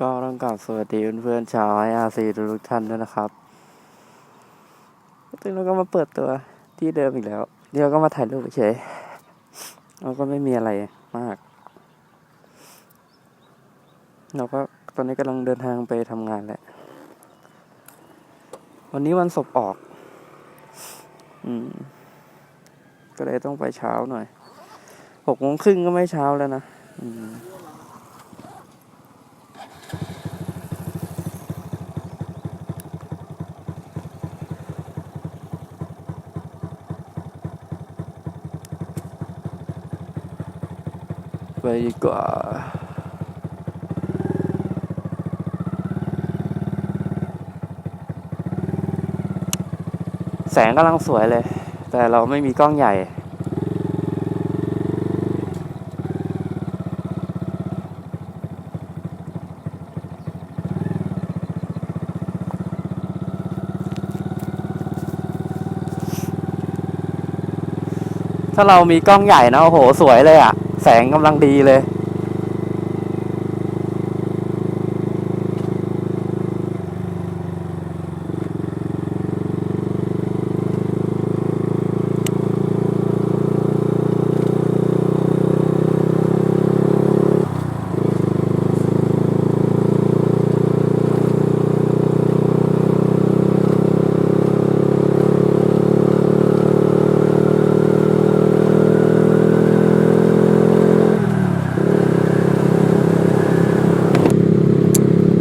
ก็ต้องกราบสวัสดีเพื่อนๆชาวไออาร์ซีทุกท่านด้วยนะครับซึ่งเราก็มาเปิดตัวที่เดิมอีกแล้ว เดี๋ยวก็มาถ่ายรูปเฉยเราก็ไม่มีอะไรมาก เราก็ตอนนี้กำลังเดินทางไปทำงานแหละ วันนี้วันศพออก อืม ก็เลยต้องไปเช้าหน่อย หกโมงครึ่งก็ไม่เช้าแล้วนะ อืม ไปดีกว่าแสงกำลังสวยเลย แต่เราไม่มีกล้องใหญ่ ถ้าเรามีกล้องใหญ่นะ โอ้โห สวยเลยอะ่ะ แสงกำลังดีเลย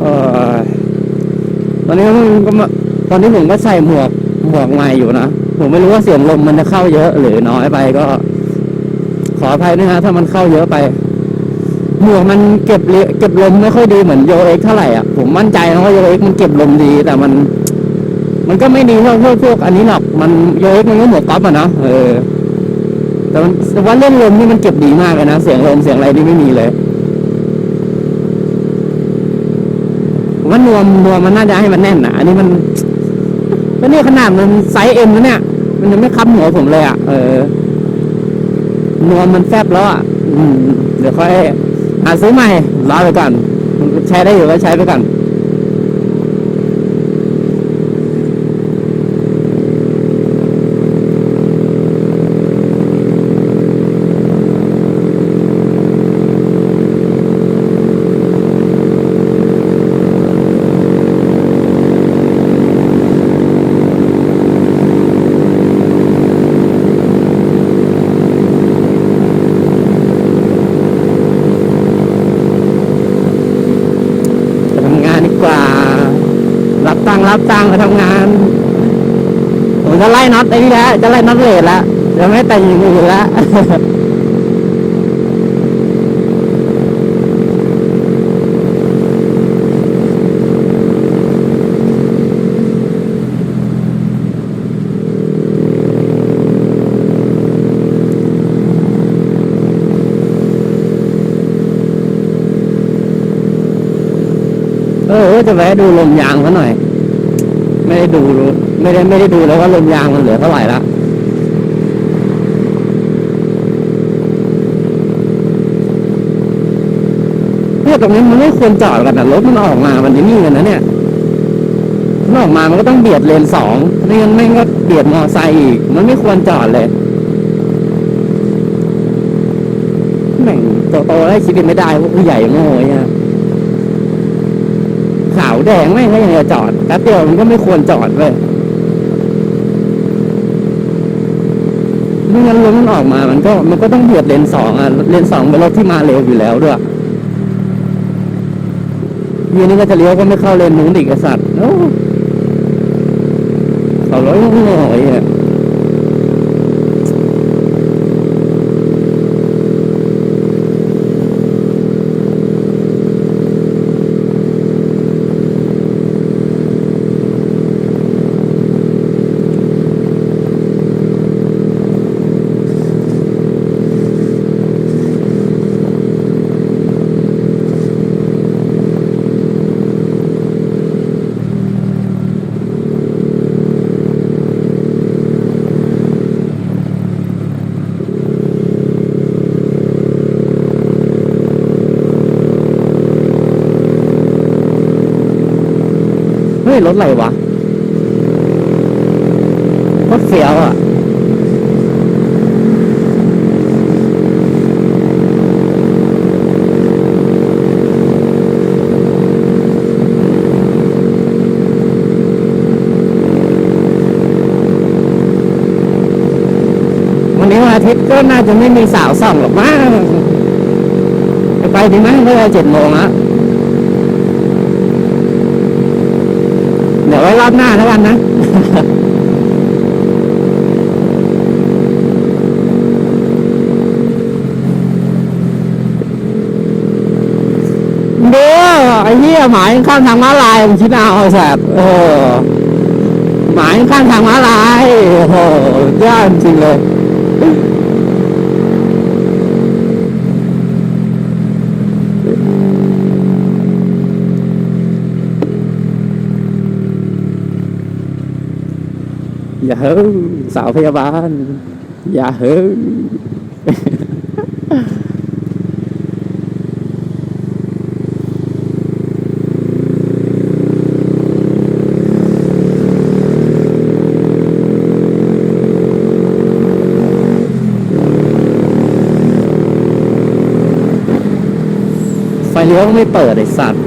เออตอนนี้ผม ก็มาตอนนี้ผมก็ใส่หมวกหมวกใหม่อยู่นะผมไม่รู้ว่าเสียงลมมันจะเข้าเยอะหรือน้อยไปก็ ขออภัยด้วยนะถ้ามันเข้าเยอะไป หมวกมันเก็บเลเก็บลมไม่ค่อยดีเหมือนโยเอ็กเท่าไหร่อะผมมั่นใจนะว่าโยเอ็กมันเก็บลมดี แต่มัน มันก็ไม่ดีเท่าพวกพวกอันนี้หรอกมันโยเอ็กมันก็หมวกก๊อฟอะนะเออแต่มันแต่ว่าเรื่องลมนี่มันเก็บดีมากเลยนะเสียงลมเสียงอะไรนี่ไม่มีเลย ผ มันนวมนวมมันน่าจะให้มันแน่นนะอันนี้มันก็นี่ขนาดมันไซส์เอ็มแล้วเนี่ย มันยังไม่ค้ำหัวผมเลยอะ เออนวมมันแฟบแล้วอะเดี๋ยวค่อยหาซื้อใหม่รอไปก่อน ใช้ได้อยู่ก็ใช้ไปก่อน ไปทำงานดีกว่า รับตังค์รับตังไปทำงาน ผมจะไล่น็อตไอ้นี่แล้วจะไล่น็อตเลทแล้วจะไม่แต่งอย่างอื่นแล้วเออจะแวะดูลมยางเขาหน่อย ไม่ได้ดูไม่ได้ไม่ได้ดูแล้วว่าลมยางมันเหลือเท่าไหร่ละเนี่ยตรงนี้มันไม่ควรจอดกันนะรถมันออกมามันจะนี่กันนะเนี่ยมันออกมามันก็ต้องเบียดเลนสองไม่งั้นไม่งก็เบียดมอไซค์อีก มันไม่ควรจอดเลยแม่งโตๆแล้วคิดไม่ได้พวกผู้ใหญ่โง่เนี่ยขา วแดงไม่ก็ยังจะจอดแป๊บเดียวมันก็ไม่ควรจอดเลยไม่งั้นรถมันออกมา มันก็ มันก็ต้องเบียดเลนสองอะ เลนสองเป็นรถที่มาเร็วอยู่แล้วด้วยยีนี่ก็จะเลี้ยวก็ไม่เข้าเลนนู้นอีกสัตว์โอ้เขาร้อยหน่อยเนี่ย ฮ้ยรถอะไรวะรถเฟียวอะวันนี้วันอาทิตย์ก็น่าจะไม่มีสาวส่องหรอกมั้งไปดีไหมเมื่อเจ็ดโมงอะเดี๋ยวไว้รอบหน้าแล้วกันนะดูไอ้เหี้ยหมายข้ามทางม้าลายผมคิดเอาไอ้แสบโอ้หหมายข้ามทางม้าลายโอ้โหยากจริงเลย อย่าเฮ้ยสาวพยาบาล อย่าเฮ้ยไฟเลี้ยวไม่เปิดไอ้สัตว์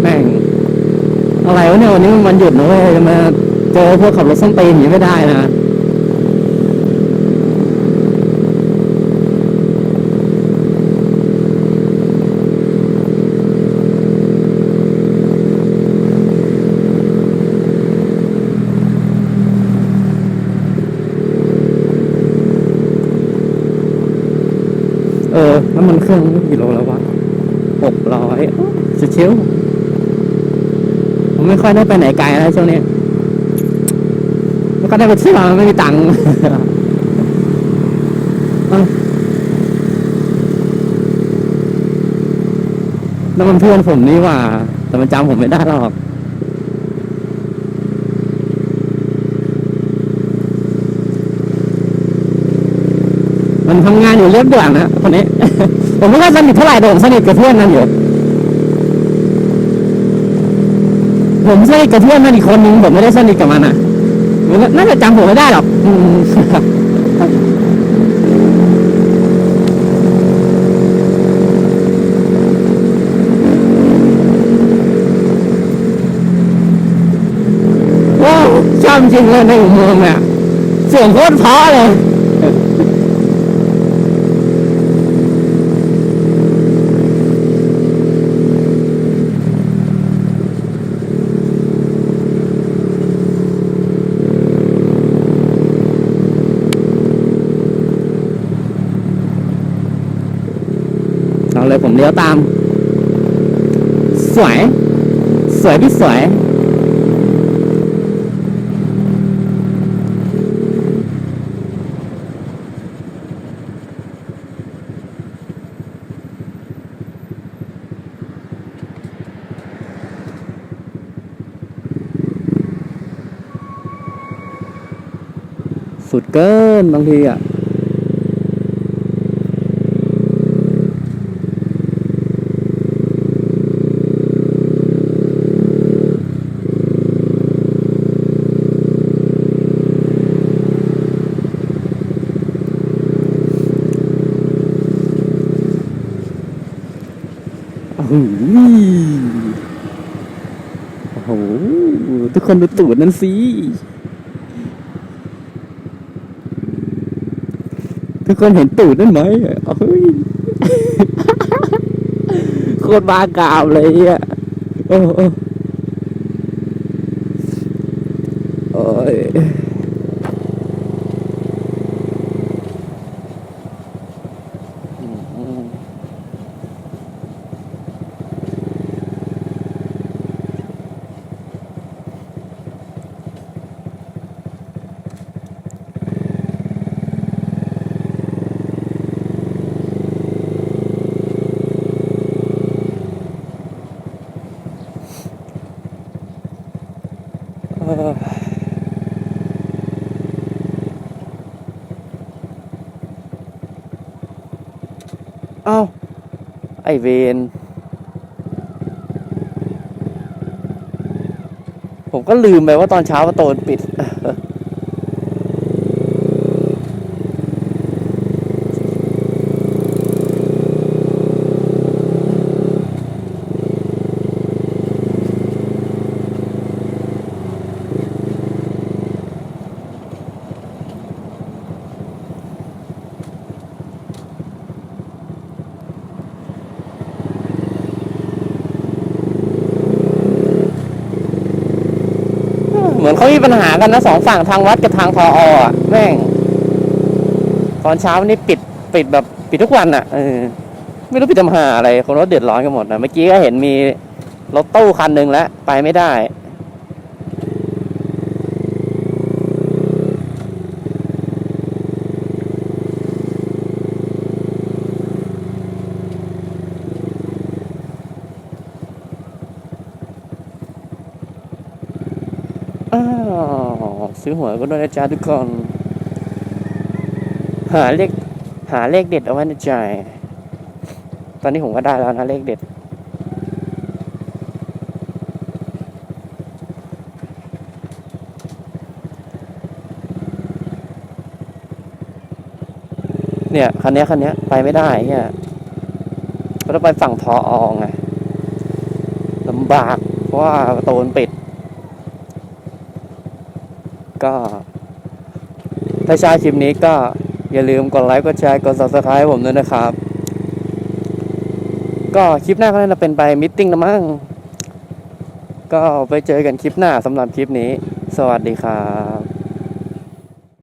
แม่ง อะไรวะเนี่ยวันนี้มันหยุดนะเว้ยจะมาเจอพวกขับรถส้นตีนอย่างนี้ไม่ได้นะเออน้ำมันเครื่องกี่โลแล้ววะหกร้อยชิว ไม่ค่อยได้ไปไหนไกลแล้วช่วงนี้ไม่ค่อยได้ไปเที่ยวไม่มีตังค์เอ้านั่นมันเพื่อนผมนี่ว่า แต่มันจำผมไม่ได้หรอกมันทำงานอยู่เรียบด่วนนะคนนี้ ผมไม่ค่อยสนิทเท่าไหร่แต่ผมสนิทกับเพื่อนนั่นอยู่ ผมสนิทกับเพื่อนนั่นอีกคนนึงผมไม่ได้สนิทกับมันอะมันก็น่าจะจำผมไม่ได้หรอกอืมว้าวชอบจริงเลยในอุโมงค์เนี่ยเสียงโคตรเพราะเลย ยผมเลี้ยวตาม สวย สวยที่สวยสุดเกินบางทีอะ โอ้โห ทุกคนดูตูดนั่นสิทุกคนเห็นตูดนั่นไหมเฮ้ยโคตรบ้ากามเลยอะโอ้ เอ้า ไอเวนผมก็ลืมไปว่าตอนเช้าประตูมันปิด เขามีปัญหากันนะสองฝั่งทางวัดกับทางพออะแม่ง ตอนเช้านี่ปิดปิดแบบปิดทุกวันอะเออไม่รู้ปิดทำหาอะไรคนรถเดือดร้อนกันหมดนะเมื่อกี้ก็เห็นมีรถตู้คันหนึ่งแล้วไปไม่ได้ อ้าว ซื้อหวยก็ด้วยนะจ๊ะทุกคน หาเลขหาเลขเด็ดเอาไว้ในใจ ตอนนี้ผมก็ได้แล้วนะเลขเด็ด เนี่ยคันนี้คันนี้ไปไม่ได้เนี่ยก็ต้องไปฝั่งทออองไงลำบาก เพราะว่าประตูมันปิด ก็ถ้าชอบคลิปนี้ก็อย่าลืมกดไลค์กดแชร์กด subscribe ผมด้วยนะครับ ก็คลิปหน้าก็น่าจะเป็นไปมิทติ้งนะมั้งก็ไปเจอกันคลิปหน้าสำหรับคลิปนี้ สวัสดีครับ